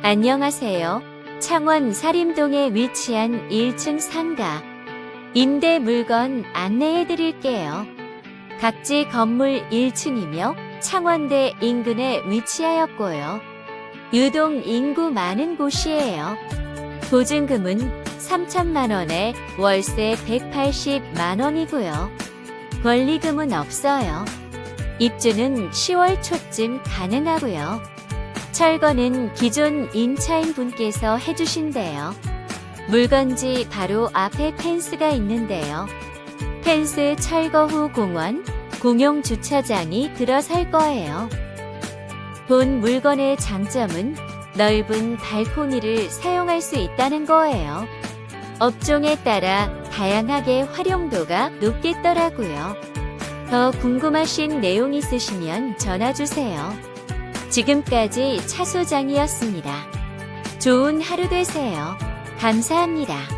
안녕하세요. 창원 사림동에 위치한 1층 상가. 임대 물건 안내해 드릴게요. 각지 건물 1층이며 창원대 인근에 위치하였고요. 유동 인구 많은 곳이에요. 보증금은 3천만 원에 월세 180만 원이고요. 권리금은 없어요. 입주는 10월 초쯤 가능하고요. 철거는 기존 임차인 분께서 해주신대요. 물건지 바로 앞에 펜스가 있는데요. 펜스 철거 후 공원, 공용 주차장이 들어설 거예요. 본 물건의 장점은 넓은 발코니를 사용할 수 있다는 거예요. 업종에 따라 다양하게 활용도가 높겠더라고요. 더 궁금하신 내용 있으시면 전화 주세요. 지금까지 차 소장이었습니다. 좋은 하루 되세요. 감사합니다.